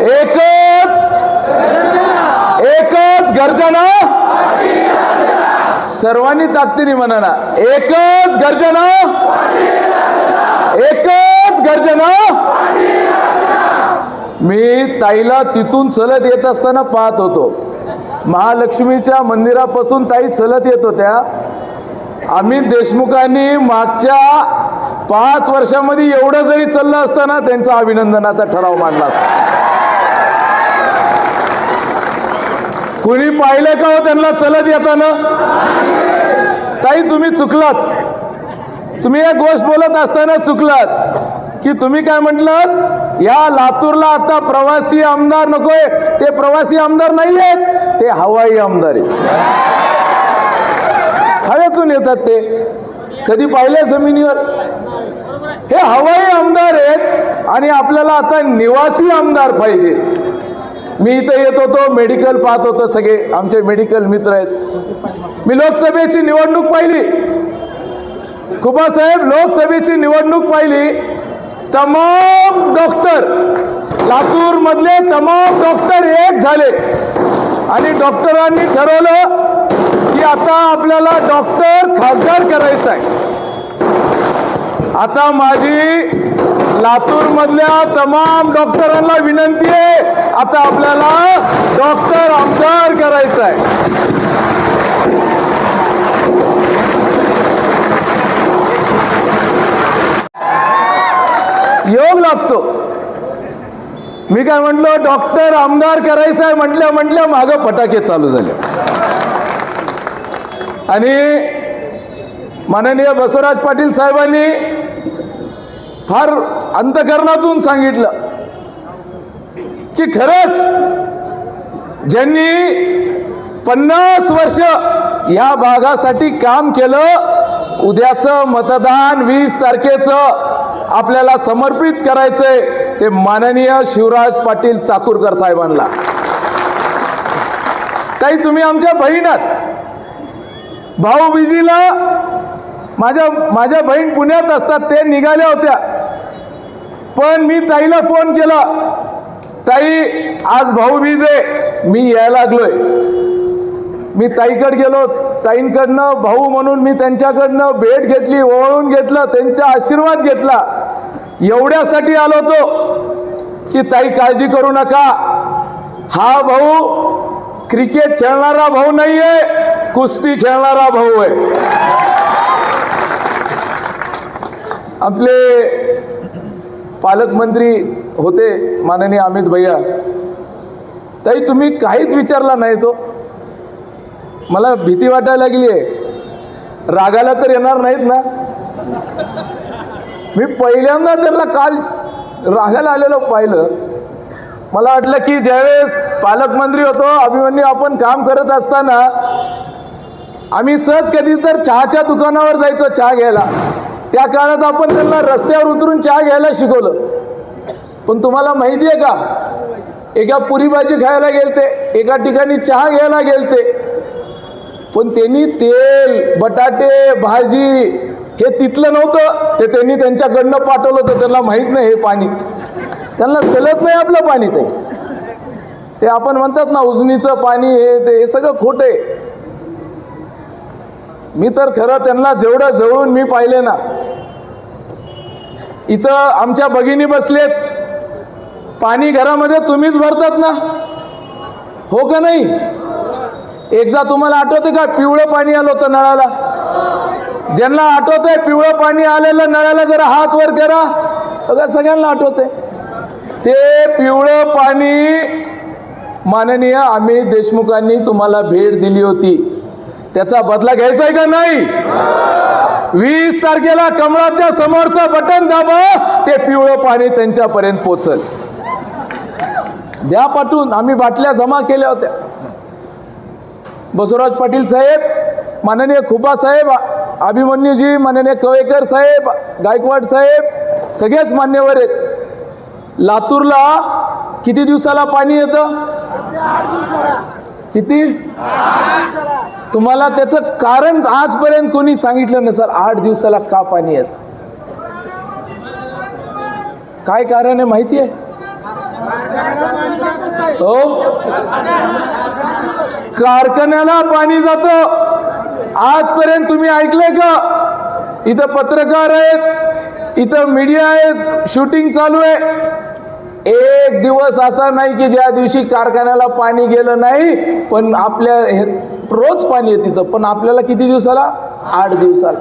एकच एकच गर्जना. सर्वांनी ताकदीने म्हणा. ना एकच गर्जना. एकच गर्जना. मी ताईला तिथून चलत येत असताना पाहत होतो. महालक्ष्मीच्या मंदिरापासून ताई चलत येत होत्या. अमित देशमुखांनी मागच्या पाच वर्षामध्ये एवढं जरी चाललं असताना त्यांचा अभिनंदनाचा ठराव मांडला असता. कुणी पाहिलं का हो त्यांना चलत येताना? ताई तुम्ही चुकलात. तुम्ही एक गोष्ट बोलत असताना चुकलात. की तुम्ही काय म्हटलं या लातूरला आता प्रवासी आमदार नकोय. ते प्रवासी आमदार नाही आहेत ते हवाई आमदार आहेत. हवेतून येतात ते. कधी पाहिले जमिनीवर? हे हवाई आमदार आहेत आणि आपल्याला आता निवासी आमदार पाहिजे. मी इथं येत होतो मेडिकल पाहत होतो सगळे. आमचे मेडिकल मित्र आहेत. मी लोकसभेची निवडणूक पाहिली. कुबासाहेब लोकसभेची निवडणूक पाहिली. तमाम डॉक्टर लातूरमधले तमाम डॉक्टर एक झाले. आणि डॉक्टरांनी ठरवलं की आता आपल्याला डॉक्टर खासदार करायचं आहे. आता माझी लातूर मधल्या तमाम डॉक्टरांना विनंती आहे आता आपल्याला डॉक्टर आमदार करायचा आहे. योग लागतो. मी काय म्हटलो डॉक्टर आमदार करायचा आहे म्हटल्या म्हटल्या मागं फटाके चालू झाले. आणि माननीय बसवराज पाटील साहेबांनी फार अंतकरणातून सांगितलं की खरंच ज्यांनी पन्नास वर्ष या भागासाठी काम केलं उद्याचं मतदान वीस तारखेचं आपल्याला समर्पित करायचंय ते माननीय शिवराज पाटील चाकूरकर साहेबांना. काही तुम्ही आमच्या बहिणात भाऊबीजीला माझ्या माझ्या बहीण पुण्यात असतात ते निघाल्या होत्या. पण मी ताईला फोन केला. ताई आज भाऊबीज आहे. मी यायला लागलोय. मी ताईकडे गेलो. ताईंकडनं भाऊ म्हणून मी त्यांच्याकडनं भेट घेतली ओळून घेतलं त्यांचा आशीर्वाद घेतला. एवढ्यासाठी आलो होतो की ताई काळजी करू नका. हा भाऊ क्रिकेट खेळणारा भाऊ नाहीये कुस्ती खेळणारा भाऊ आहे. आपले पालकमंत्री होते माननीय अमित भैया. ताई तुम्ही काहीच विचारला नाही तो. मला भीती वाटायला लागली आहे. रागाला तर येणार नाहीत ना. मी पहिल्यांदा त्यांना काल रागाला आलेलं पाहिलं. मला वाटलं की ज्यावेळेस पालकमंत्री होतो अभिमन्यू आपण काम करत असताना आम्ही सहज कधी तर चहाच्या दुकानावर जायचो चहा घ्यायला. त्या काळात आपण त्यांना रस्त्यावर उतरून चहा घ्यायला शिकवलं. पण तुम्हाला माहिती आहे का? एका पुरी भाजी खायला गेलते एका ठिकाणी चहा घ्यायला गेलते. पण त्यांनी तेल बटाटे भाजी हे तिथलं नव्हतं ते त्यांनी त्यांच्याकडनं पाठवलं होतं. त्यांना माहीत नाही हे पाणी. त्यांना चलत नाही आपलं पाणी ते. ते आपण म्हणतात ना उजनीचं पाणी हे ते हे सगळं खोटं आहे. मी तर खरं त्यांना जेवढं जवळून मी पाहिले ना इथं आमच्या भगिनी बसलेत. पाणी घरामध्ये तुम्हीच भरतात ना? हो का नाही? एकदा तुम्हाला आठवते का पिवळं पाणी आलं होतं नळाला? ज्यांना आठवतंय पिवळं पाणी आलेलं नळाला जरा हात वर करा. बघा सगळ्यांना आठवते ते पिवळं पाणी माननीय अमित देशमुखांनी तुम्हाला भेट दिली होती. त्याचा बदला घ्यायचा आहे का नाही? वीस तारखेला कमळाच्या समोरचं बटन दाबा ते पिवळं पाणी त्यांच्यापर्यंत पोचल. द्या पाठवून आम्ही बाटल्या जमा केल्या होत्या. बसवराज पाटील साहेब माननीय खुबा साहेब अभिमन्यूजी माननीय कवेकर साहेब गायकवाड साहेब सगळेच मान्यवर आहेत. लातूरला किती दिवसाला पाणी येतं? किती? तुम्हाला त्याचं कारण आजपर्यंत कोणी सांगितलं नसेल आठ दिवसाला का पाणी येतं? काय कारण आहे माहिती आहे? हो? कारखान्याला पाणी जातं. आजपर्यंत तुम्ही ऐकलंय का? इथं पत्रकार आहेत इथं मीडिया आहेत शूटिंग चालू आहे. एक दिवस असा नाही की ज्या दिवशी कारखान्याला पाणी गेलं नाही पण आपल्या हे रोज पाणी येत तिथं पण आपल्याला किती दिवसाला? आठ दिवसाला.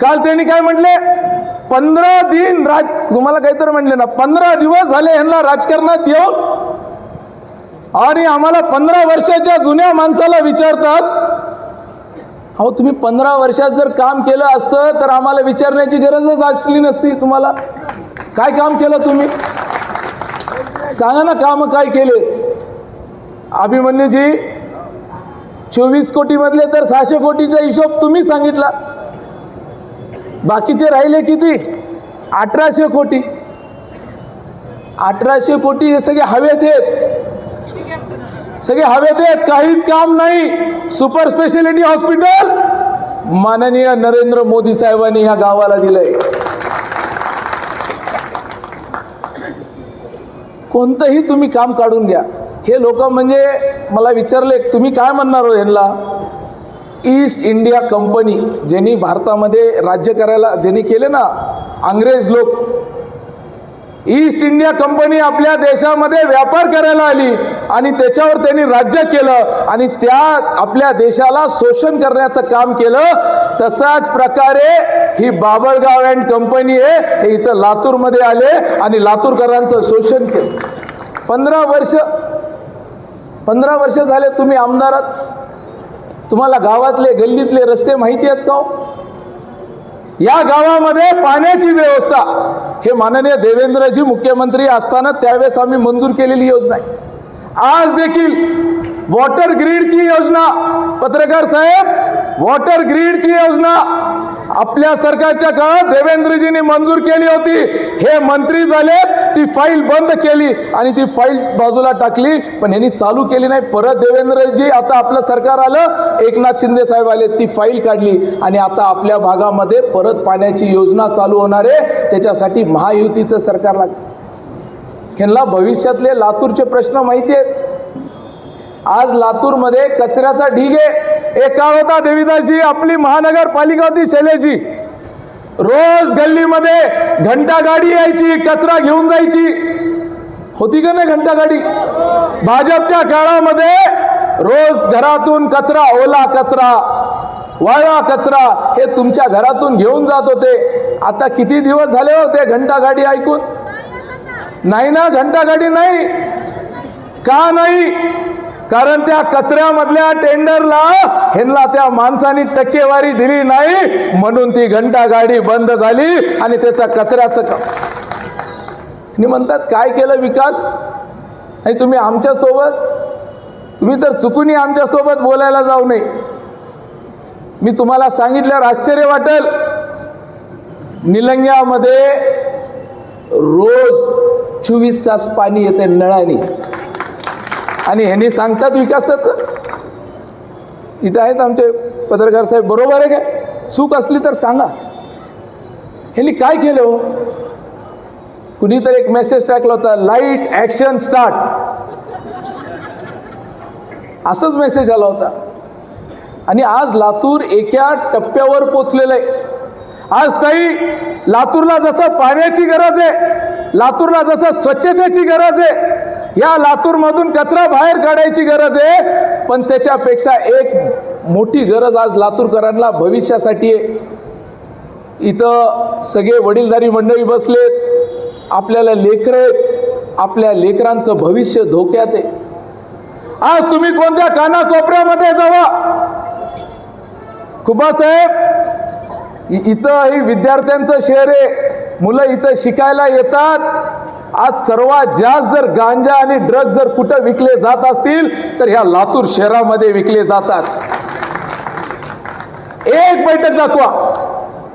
काल त्यांनी काय म्हटले? पंधरा दिन राज तुम्हाला काहीतरी म्हटले ना पंधरा दिवस झाले यांना राजकारणात येऊन. आणि आम्हाला पंधरा वर्षाच्या जुन्या माणसाला विचारतात अहो तुम्ही पंधरा वर्षात जर काम केलं असतं तर आम्हाला विचारण्याची गरजच असली नसती तुम्हाला. काय काम केलं तुम्ही? सांगा ना काम काय केले? अभिमन्यूजी चोवीस कोटीमधले तर सहाशे कोटीचा हिशोब तुम्ही सांगितला. बाकीचे राहिले किती? अठराशे कोटी. अठराशे कोटी हे सगळे हवेत आहेत. सगळे हवेत आहेत. काहीच काम नाही. सुपर स्पेशालिटी हॉस्पिटल माननीय नरेंद्र मोदी साहेबांनी ह्या गावाला दिलंय. कोणतंही तुम्ही काम काढून घ्या. हे लोक म्हणजे मला विचारले तुम्ही काय म्हणणार हो यांना? ईस्ट इंडिया कंपनी ज्यांनी भारतामध्ये राज्य करायला ज्यांनी केले ना अंग्रेज लोक ईस्ट इंडिया कंपनी आपल्या देशामध्ये व्यापार करायला आली आणि त्याच्यावर त्यांनी राज्य केलं आणि त्या आपल्या देशाला शोषण करण्याचं काम केलं तसाच प्रकारे ही बाबळगाव अँड कंपनी आहे हे इथं लातूरमध्ये आले आणि लातूरकरांचं शोषण केलं. पंधरा वर्ष पंधरा वर्ष झाले तुम्ही आमदारात. तुम्हाला गावातले गल्लीतले रस्ते माहिती आहेत का हो? या गावामध्ये पाण्याची व्यवस्था. हे माननीय देवेंद्रजी मुख्यमंत्री असताना त्यावेळेस आम्ही मंजूर केलेली योजना आहे. आज देखील वॉटर ग्रीडची योजना. पत्रकार साहेब वॉटर ग्रीडची योजना आपल्या सरकारच्या काळात देवेंद्रजींनी मंजूर केली होती. हे मंत्री झाले ती फाईल बंद केली आणि ती फाईल बाजूला टाकली. पण यांनी चालू केली नाही. परत देवेंद्रजी आता आपलं सरकार आलं. एकनाथ शिंदे साहेब आले ती फाईल काढली. आणि आता आपल्या भागामध्ये परत पाण्याची योजना चालू होणार आहे. त्याच्यासाठी महायुतीचं सरकार लाग ह्यांना भविष्यातले लातूरचे प्रश्न माहिती आहेत. आज लातूरमध्ये कचऱ्याचा ढीग आहे. एक काळ होता देवीदासजी आपली महानगरपालिका होती शैलेजी रोज गल्लीमध्ये घंटा गाडी यायची कचरा घेऊन जायची. होती का नाही घंटा गाडी भाजपच्या काळामध्ये रोज घरातून कचरा ओला कचरा वाळा कचरा हे तुमच्या घरातून घेऊन जात होते. आता किती दिवस झाले होते घंटा गाडी ऐकून? नाही ना घंटा गाडी नाही. का नाही? कारण त्या कचऱ्यामधल्या टेंडरला ह्यांना त्या माणसाने टक्केवारी दिली नाही. म्हणून ती घंटा गाडी बंद झाली आणि त्याचा कचऱ्याचं काम. आणि म्हणतात काय केलं विकास? आणि तुम्ही आमच्यासोबत? तुम्ही तर चुकूनही आमच्यासोबत बोलायला जाऊ नये. मी तुम्हाला सांगितल्यावर आश्चर्य वाटेल. निलंग्यामध्ये रोज चोवीस तास पाणी येते नळाने. आणि ह्यांनी सांगतात विकासाचं. इथं आहेत आमचे पत्रकार साहेब बरोबर आहे काय चूक असली तर सांगा. ह्यांनी काय केलं हो? कुणीतरी एक मेसेज टाकला होता लाइट ॲक्शन स्टार्ट असंच मेसेज आला होता. आणि आज लातूर एका टप्प्यावर पोचलेलं आहे. आज ताई लातूरला जसं पाण्याची गरज आहे लातूरला जसं स्वच्छतेची गरज आहे या लातूरमधून कचरा बाहेर काढायची गरज आहे. पण त्याच्यापेक्षा एक मोठी गरज आज लातूरकरांना भविष्यासाठी आहे. इथं सगळे वडीलधारी मंडळी बसलेत आपल्याला लेकर आपल्या लेकरांचं भविष्य धोक्यात आहे. आज तुम्ही कोणत्या कानाकोपऱ्यामध्ये जावा? खुबासाहेब इथं ही विद्यार्थ्यांचं शहर आहे. मुलं इथं शिकायला येतात. आज सर्वात जास्त जर गांजा आणि ड्रग्ज जर कुठं विकले जात असतील तर ह्या लातूर शहरामध्ये विकले जातात. एक बैठक दाखवा.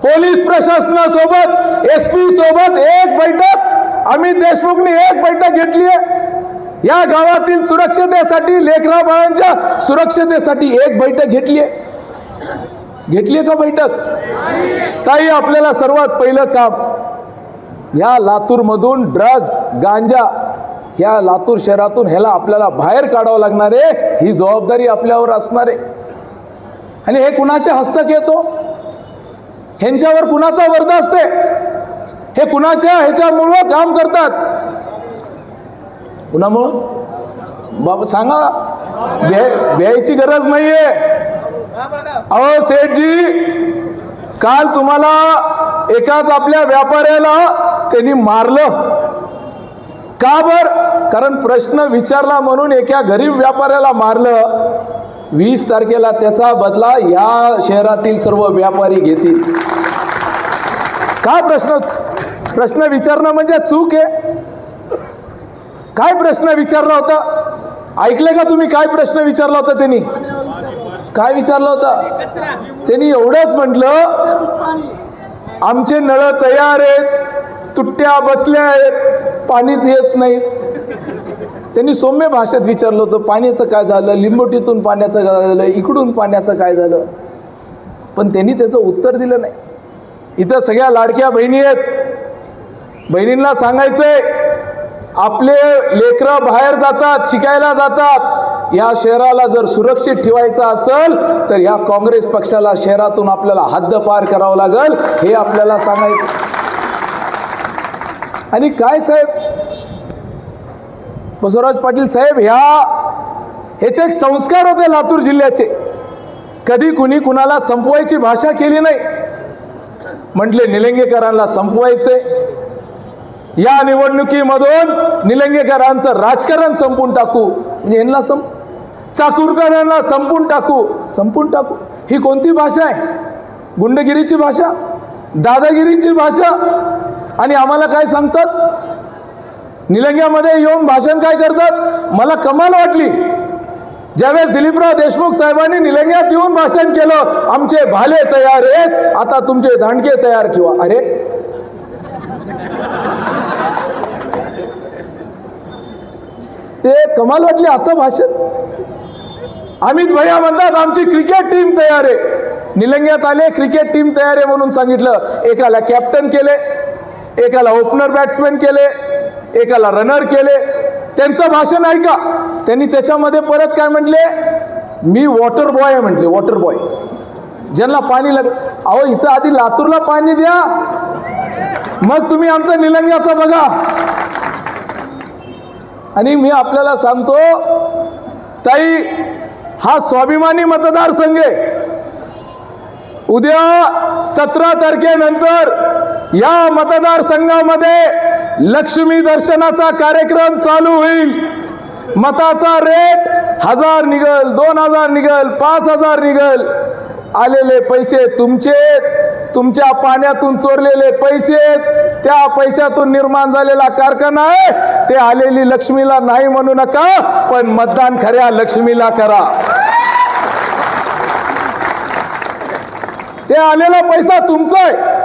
पोलीस प्रशासनासोबत एस पी सोबत एक बैठक अमित देशमुखनी एक बैठक घेतली आहे. या गावातील सुरक्षतेसाठी लेकरा बाळांच्या सुरक्षतेसाठी एक बैठक घेतली आहे. घेतली का बैठक? ताई आपल्याला सर्वात पहिलं काम या लातूरमधून ड्रग्ज गांजा ह्या लातूर शहरातून ह्याला आपल्याला बाहेर काढावं लागणार आहे ही जबाबदारी आपल्यावर असणार आहे. आणि हे कुणाच्या हस्तक येतो ह्यांच्यावर कुणाचा वर्ग असते? हे कुणाच्या ह्याच्यामुळं काम करतात? कुणामुळं? बाबा सांगा. भ्या भ्यायची गरज नाहीये. अहो सेठजी काल तुम्हाला एकाच आपल्या व्यापाऱ्याला त्यांनी मारलं. का बर? कारण प्रश्न विचारला म्हणून एका गरीब व्यापाऱ्याला मारलं. वीस तारखेला त्याचा बदला या शहरातील सर्व व्यापारी घेतील. काय प्रश्न प्रश्न विचारणं म्हणजे चूक आहे? काय प्रश्न विचारला होता? ऐकले का तुम्ही काय प्रश्न विचारला होता त्यांनी? काय विचारला होता? त्यांनी एवढंच म्हटलं आमचे नळ तयार आहेत तुट्ट्या बसल्या आहेत पाणीच येत नाहीत. त्यांनी सौम्य भाषेत विचारलं होतं पाण्याचं काय झालं? लिंबोटीतून पाण्याचं काय झालं? इकडून पाण्याचं काय झालं? पण त्यांनी त्याचं उत्तर दिलं नाही. इथं सगळ्या लाडक्या बहिणी आहेत. बहिणींना सांगायचंय आपले लेकरं बाहेर जातात शिकायला जातात. या शहराला जर सुरक्षित ठेवायचं असेल तर या काँग्रेस पक्षाला शहरातून आपल्याला हद्द पार करावं लागेल हे आपल्याला सांगायचं. आणि काय साहेब? बसवराज पाटील साहेब ह्या ह्याचे एक संस्कार होते लातूर जिल्ह्याचे. कधी कुणी कुणाला संपवायची भाषा केली नाही. म्हटले निलंगेकरांना संपवायचे. या निवडणुकीमधून निलंगेकरांचं राजकारण संपून टाकू. म्हणजे यांना संप चाकूरकरांना संपून टाकू. संपून टाकू. ही कोणती भाषा आहे? गुंडगिरीची भाषा? दादागिरीची भाषा? आणि आम्हाला काय सांगतात? निलंग्यामध्ये येऊन भाषण काय करतात? मला कमाल वाटली. ज्यावेळेस दिलीपराव देशमुख साहेबांनी निलंग्यात येऊन भाषण केलं आमचे भाले तयार आहेत आता तुमचे धांडके तयार ठेवा. अरे. ते कमाल वाटली असं भाषण. अमित भैया म्हणतात आमची क्रिकेट टीम तयार आहे. निलंग्यात आले क्रिकेट टीम तयार आहे म्हणून सांगितलं. एकाला कॅप्टन केले एकाला ओपनर बॅट्समॅन केले एकाला रनर केले. त्यांचं भाषण ऐका. त्यांनी त्याच्यामध्ये परत काय म्हटले? मी वॉटर बॉय आहे म्हटले. वॉटर बॉय ज्यांना पाणी लग अहो इथं आधी लातूरला पाणी द्या. मग तुम्ही आमचं निलंग्याचा बघा. आणि मी आपल्याला सांगतो ताई हा स्वाभिमानी मतदारसंघ आहे. उद्या सतरा तारखेनंतर या मतदारसंघामध्ये लक्ष्मी दर्शनाचा कार्यक्रम चालू होईल. मताचा रेट हजार निघल दोन हजार निघल पाच हजार निघल. आलेले पैसे तुमचे तुमच्या पाण्यातून चोरलेले पैसे त्या पैशातून निर्माण झालेला कारखाना आहे. ते आलेली लक्ष्मीला नाही म्हणू नका पण मतदान खऱ्या लक्ष्मीला करा. ते आलेला पैसा तुमचा आहे.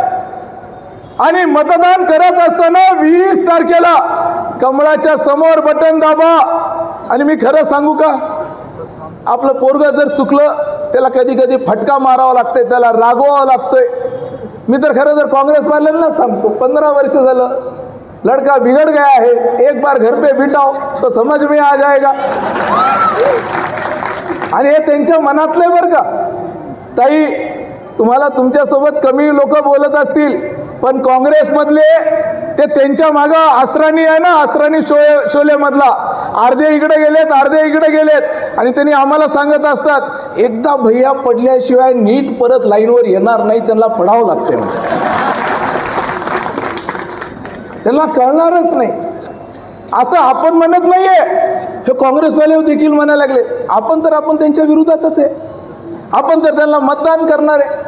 आणि मतदान करत असताना वीस तारखेला कमळाच्या समोर बटन दाबा. आणि मी खरं सांगू का? आपलं पोरग जर चुकलं त्याला कधी कधी फटका मारावा लागतोय त्याला रागवावं लागतंय. मी तर खरं तर काँग्रेसवाल्यांना सांगतो. पंधरा वर्ष झालं. लड़का बिगड़ गया है एक बार घर पे बिटाओ तो समझ में आ जाएगा। आणि हे त्यांच्या मनातले बरं का? ताई तुम्हाला तुमच्यासोबत कमी लोक बोलत असतील पण काँग्रेसमधले ते त्यांच्या मागं आसराणी आहे ना आसराणी शोले शोलेमधला. अर्धे इकडे गेलेत अर्धे इकडे गेलेत. आणि त्यांनी आम्हाला सांगत असतात एकदा भैया पडल्याशिवाय नीट परत लाईनवर येणार नाही त्यांना पडावं लागते त्यांना कळणारच नाही. असं आपण म्हणत नाहीये. हे काँग्रेसवाले देखील म्हणायला लागले. आपण तर आपण त्यांच्या विरोधातच आहे. आपण तर त्यांना मतदान करणार आहे.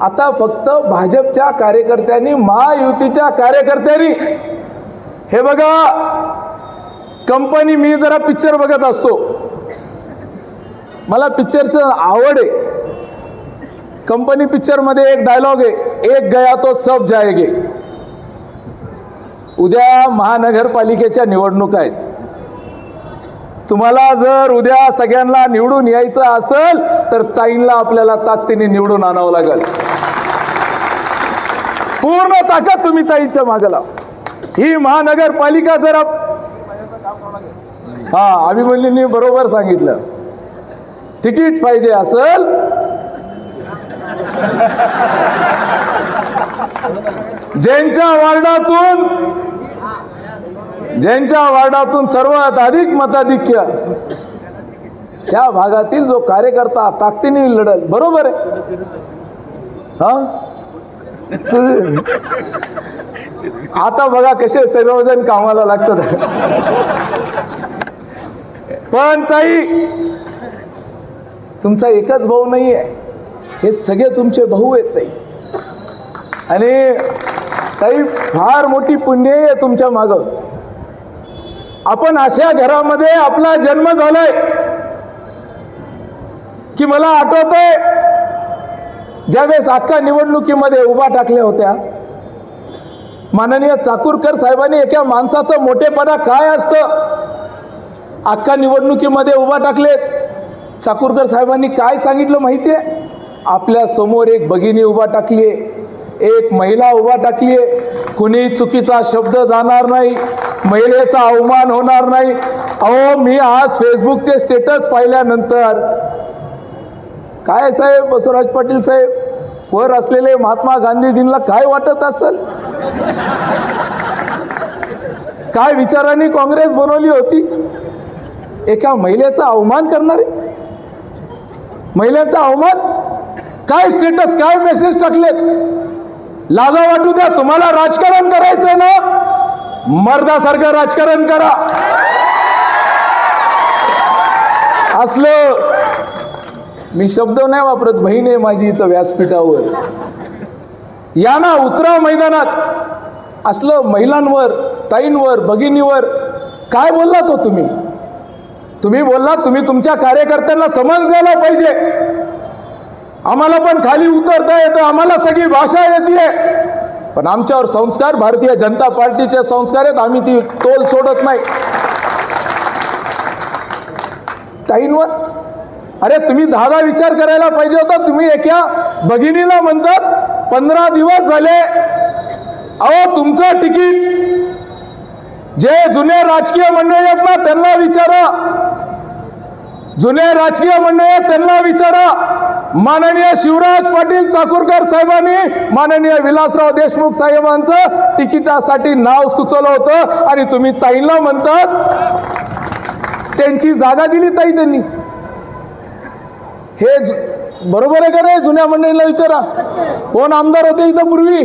आता फक्त भाजपच्या कार्यकर्त्यांनी महायुतीच्या कार्यकर्त्यांनी. हे बघा कंपनी मी जरा पिक्चर बघत असतो. मला पिक्चरचं आवड आहे. कंपनी पिक्चरमध्ये एक डायलॉग आहे. एक गया तो सब जाएगे. उद्या महानगरपालिकेच्या निवडणुका आहेत. तुम्हाला जर उद्या सगळ्यांना निवडून यायचं असेल तर ताईंना आपल्याला ताकदीने निवडून आणावं लागेल. पूर्ण ताकद तुम्ही ताईंच्या मागला ही महानगरपालिका जर हा अभिमन्यूंनी बरोबर सांगितलं. तिकीट पाहिजे असल ज्यांच्या वार्डातून ज्यांच्या वार्डातून सर्वात अधिक मताधिक्य त्या भागातील जो कार्यकर्ता ताकदीने लढल बरोबर आहे? हा? आता बघा कसे सर्वजण कामाला लागतात. पण ताई तुमचा एकच भाऊ नाही आहे हे सगळे तुमचे भाऊ आहेत ताई. आणि ताई फार मोठी पुण्य आहे तुमच्या मागं. आपण अशा घरामध्ये आपला जन्म झालाय की मला आठवतंय ज्यावेळेस अख्खा निवडणुकीमध्ये उभा टाकल्या होत्या माननीय चाकूरकर साहेबांनी एका माणसाचं मोठेपणा काय असतं? अख्खा निवडणुकीमध्ये उभा टाकलेत. चाकूरकर साहेबांनी काय सांगितलं माहिती आहे आपल्यासमोर एक भगिनी उभा टाकली एक महिला उभा टाकली कुणी चुकीचा शब्द जाणार नाही महिलेचा अवमान होणार नाही. अहो मी आज फेसबुकचे स्टेटस पाहिल्यानंतर काय साहेब बसवराज पाटील साहेब वर असलेले महात्मा गांधीजींना काय वाटत असेल? काय विचारांनी काँग्रेस बनवली होती? एका महिलेचा अवमान करणारे? महिलेचा अवमान? काय स्टेटस काय मेसेज टाकलेत? लाजा वाटू द्या. तुम्हाला राजकारण करायचंय ना? मर्दासारखं राजकारण करा. असलं मी शब्द नाही वापरत बहीण आहे माझी इथं व्यासपीठावर. या ना उतरा मैदानात. असलं महिलांवर ताईंवर भगिनीवर काय बोललात हो तुम्ही? तुम्ही बोललात तुम्ही तुमच्या कार्यकर्त्यांना समज द्यायला पाहिजे. आम्हाला पण खाली उतरता येतं आम्हाला सगळी भाषा येते पण आमच्यावर संस्कार भारतीय जनता पार्टीचे संस्कार आहेत आम्ही ती टोल सोडत नाही. ताईंवर अरे तुम्ही दहा दहा विचार करायला पाहिजे होता तुम्ही एका भगिनीला म्हणतात पंधरा दिवस झाले अहो तुमचं तिकीट जे जुने राजकीय मंडळी आहेत ना त्यांना विचारा. जुने राजकीय मंडळी आहेत त्यांना विचारा. माननीय शिवराज पाटील चाकूरकर साहेबांनी माननीय विलासराव देशमुख साहेबांचं तिकिटासाठी नाव सुचवलं होतं. आणि तुम्ही ताईंना म्हणतात त्यांची जागा दिली ताई त्यांनी. हे बरोबर आहे का नाही? जुन्या मंडळीला विचारा. कोण आमदार होते इथं पूर्वी?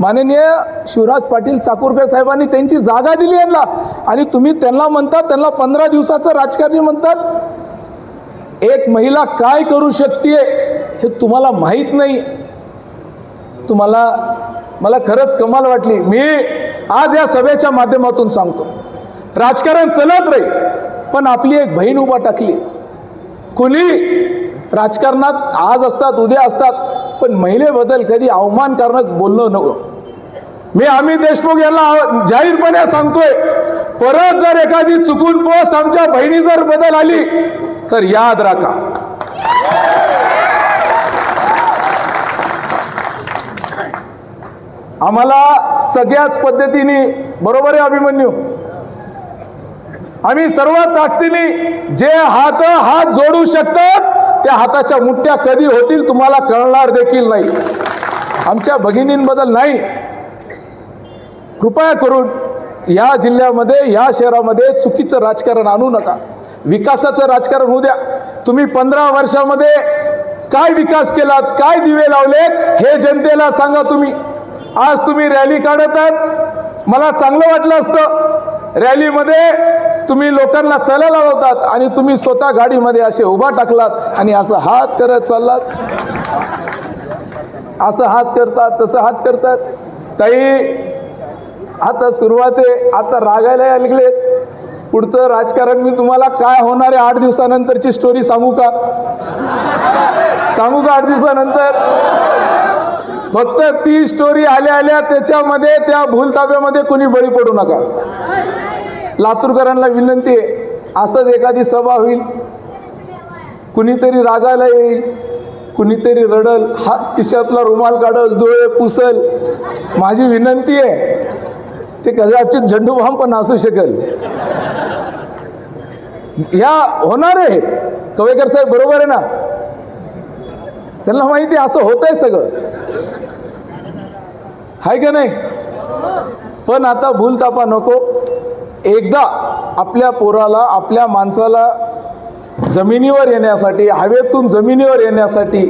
माननीय शिवराज पाटील चाकूरकर साहेबांनी त्यांची जागा दिली यांना. आणि तुम्ही त्यांना म्हणतात त्यांना पंधरा दिवसाचं राजकारणी म्हणतात. एक महिला काय करू शकते हे तुम्हाला माहीत नाही. तुम्हाला मला खरंच कमाल वाटली. मी आज या सभेच्या माध्यमातून सांगतो. राजकारण चलत राहील पण आपली एक बहीण उभा टाकली. कोणी? राजकारणात आज असतात उद्या असतात पण महिलेबद्दल कधी अवमान करण्यात बोलणं नको. मी आम्ही देशमुख यांना जाहीरपणे सांगतोय परत जर एखादी चुकून पोस्ट आमच्या बहिणी जर बदल आली तर याद राखा. आम्हाला सगळ्याच पद्धतीने बरोबर आहे अभिमन्यू. आम्ही सर्व ताकदीने जे हात हात जोडू शकतात त्या हाताच्या मुठ्या कधी होतील तुम्हाला कळणार देखील नाही. आमच्या भगिनींबद्दल नाही. कृपया करून या जिल्ह्यामध्ये या शहरामध्ये चुकीचं राजकारण आणू नका. विकासाचं राजकारण होऊ द्या. तुम्ही पंधरा वर्षामध्ये काय विकास केलात काय दिवे लावलेत हे जनतेला सांगा तुम्ही. आज तुम्ही रॅली काढत आहात. मला चांगलं वाटलं असतं. रॅलीमध्ये तुम्ही लोकांना चालायला लावतात आणि तुम्ही स्वतः गाडीमध्ये असे उभा टाकलात आणि असं हात करत चाललात. असं हात करतात तसं हात करतात. ताई आता सुरुवात आहे. आता रागायला लागलेत. पुढचं राजकारण मी तुम्हाला काय होणार आहे आठ दिवसानंतरची स्टोरी सांगू का? सांगू का आठ दिवसानंतर? फक्त ती स्टोरी आल्या आल्या त्याच्यामध्ये त्या भूलताब्यामध्ये कोणी बळी पडू नका. लातूरकरांना विनंती आहे असंच एखादी सभा होईल. कुणीतरी रागायला येईल कुणीतरी रडल हात खिशातला रुमाल काढल डोळे पुसल. माझी विनंती आहे ते कदाचित झेंडू पण असू शकेल. या होणार आहे कवेकर साहेब बरोबर आहे ना? त्यांना माहिती आहे, असं होत आहे सगळं. हाय का नाही? पण आता भूलतापा नको. एकदा आपल्या पोराला आपल्या माणसाला जमिनीवर येण्यासाठी हवेतून जमिनीवर येण्यासाठी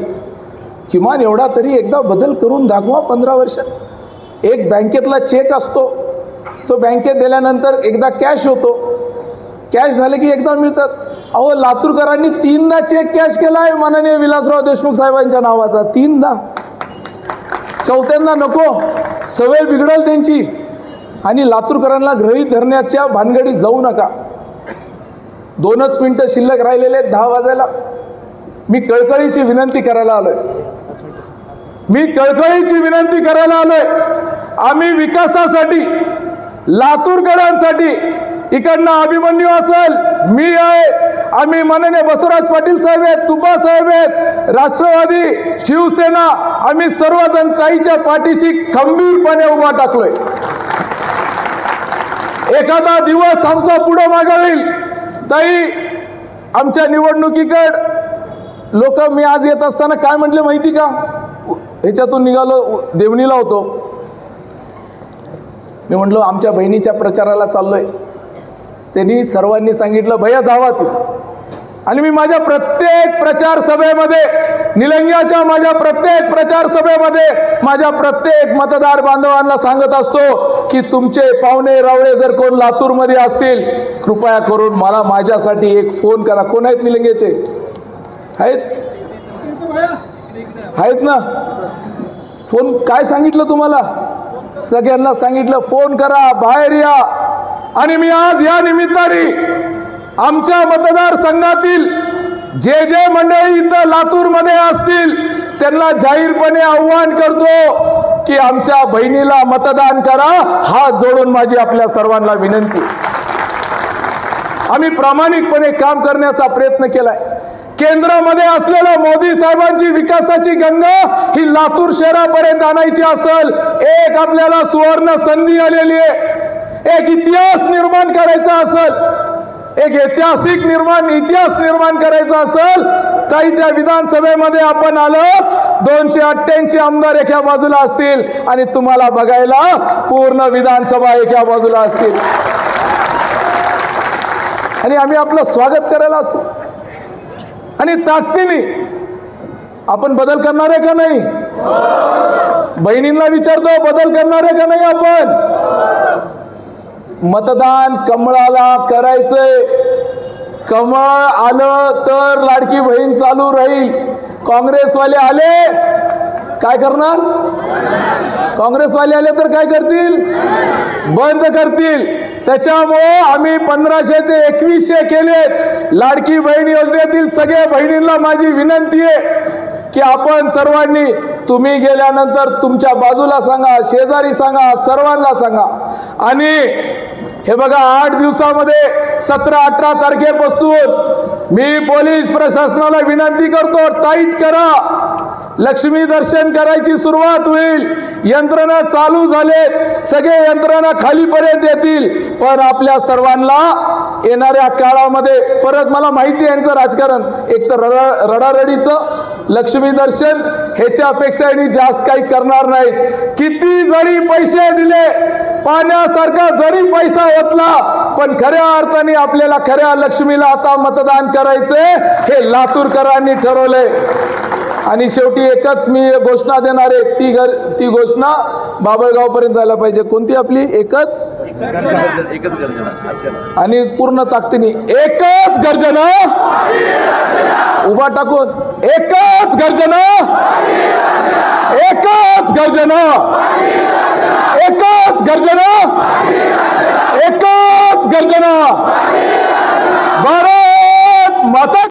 किमान एवढा तरी एकदा बदल करून दाखवा पंधरा वर्षात. एक बँकेतला चेक असतो. तो बँकेत दिल्यानंतर एकदा कॅश होतो. कॅश झाले की एकदा मिळतात. अहो लातूरकरांनी तीनदा चेक कॅश केला आहे माननीय विलासराव देशमुख साहेबांच्या नावाचा. तीनदा. चौथ्यांदा नको. सवय बिघडल त्यांची. आणि लातूरकरांना ग्रहित धरण्याच्या भानगडीत जाऊ नका. दोनच मिनटं शिल्लक राहिलेले आहेत दहा वाजायला. मी कळकळीची विनंती करायला आलोय. मी कळकळीची विनंती करायला आलोय. आम्ही विकासासाठी लातूरकरांसाठी इकडनं अभिमन्यू असेल मी आहे. आम्ही माननीय बसवराज पाटील साहेब आहेत कुबा साहेब आहेत राष्ट्रवादी शिवसेना आम्ही सर्वजण ताईच्या पाठीशी खंबीरपणे उभा टाकलोय. एखादा दिवस आमचा पुढे मागावेल ताई आमच्या निवडणुकीकड लोक मी आज येत असताना काय म्हटले माहिती का? ह्याच्यातून निघालो देवणीला होतो. मी म्हटलो आमच्या बहिणीच्या प्रचाराला चाललोय. त्यांनी सर्वांनी सांगितलं भैया जावा तिथं. आणि मी माझ्या प्रत्येक प्रचार सभेमध्ये निलंग्याच्या माझ्या प्रत्येक प्रचार सभेमध्ये माझ्या प्रत्येक मतदार बांधवांना सांगत असतो की तुमचे पाहुणे रावळे जर कोण लातूरमध्ये असतील कृपया करून मला माझ्यासाठी एक फोन करा. कोण आहेत निलंग्याचे? आहेत? आहेत ना? फोन काय सांगितलं तुम्हाला? सगळ्यांना सांगितलं फोन करा बाहेर या. आणि मी आज या निमित्ताने आमच्या मतदारसंघातील जे जे मंडळी इथं लातूरमध्ये असतील त्यांना जाहीरपणे आव्हान करतो की आमच्या बहिणीला मतदान करा हात जोडून माझी आपल्या सर्वांना विनंती. आम्ही प्रामाणिकपणे काम करण्याचा प्रयत्न केलाय. केंद्रामध्ये असलेल्या मोदी साहेबांची विकासाची गंगा ही लातूर शहरापर्यंत आणायची असेल. एक आपल्याला सुवर्ण संधी आलेली आहे. एक इतिहास निर्माण करायचा असेल. एक ऐतिहासिक निर्माण इतिहास निर्माण करायचा असेल तर त्या विधानसभेमध्ये आपण आलं दोनशे अठ्ठ्याऐंशी आमदार एका बाजूला असतील आणि तुम्हाला बघायला पूर्ण विधानसभा एका बाजूला असतील. आणि आम्ही आपलं स्वागत करायला असू. आणि ताकदीने आपण बदल करणार आहे का नाही? बहिणींना विचारतो बदल करणार आहे का नाही आपण? मतदान कमळाला करायचंय. कमळ आलं तर लाडकी बहीण चालू राहील. काँग्रेसवाले आले काय करणार? काँग्रेसवाले आले तर काय करतील? बंद करतील. त्याच्यामुळे आम्ही पंधराशेचे एकवीसशे केले लाडकी बहीण योजनेतील सगळ्या बहिणींना माझी विनंती आहे की आपण सर्वांनी तुम्ही गेल्यानंतर तुमच्या बाजूला सांगा शेजारी सांगा सर्वांना सांगा. आणि हे बघा आठ दिवसामध्ये सतरा अठरा तारखेपासून मी पोलीस प्रशासनाला विनंती करतो टाईट करा. लक्ष्मी दर्शन करायची सुरुवात होईल. यंत्रणा चालू झालेत. सगळे यंत्रणा खालीपर्यंत येतील. पण आपल्या सर्वांना येणाऱ्या काळामध्ये परत मला माहिती आहे यांचं राजकारण. एक तर रडा रडारडीचं लक्ष्मी दर्शन ह्याच्यापेक्षा यांनी जास्त काही करणार नाही. किती जरी पैसे दिले पाण्यासारखा जरी पैसा ओतला पण खऱ्या अर्थाने आपल्याला खऱ्या लक्ष्मीला आता मतदान करायचे हे लातूरकरांनी ठरवलंय. आणि शेवटी एकच मी घोषणा देणार आहे ती घर ती घोषणा बाबळगावपर्यंत जायला पाहिजे. कोणती आपली? एकच? आणि पूर्ण ताकदीने एकच गर्जना! उभा टाकून एकच गर्जना! एकच गर्जना! एकच गर्जना! एकच गर्जना! भारत माता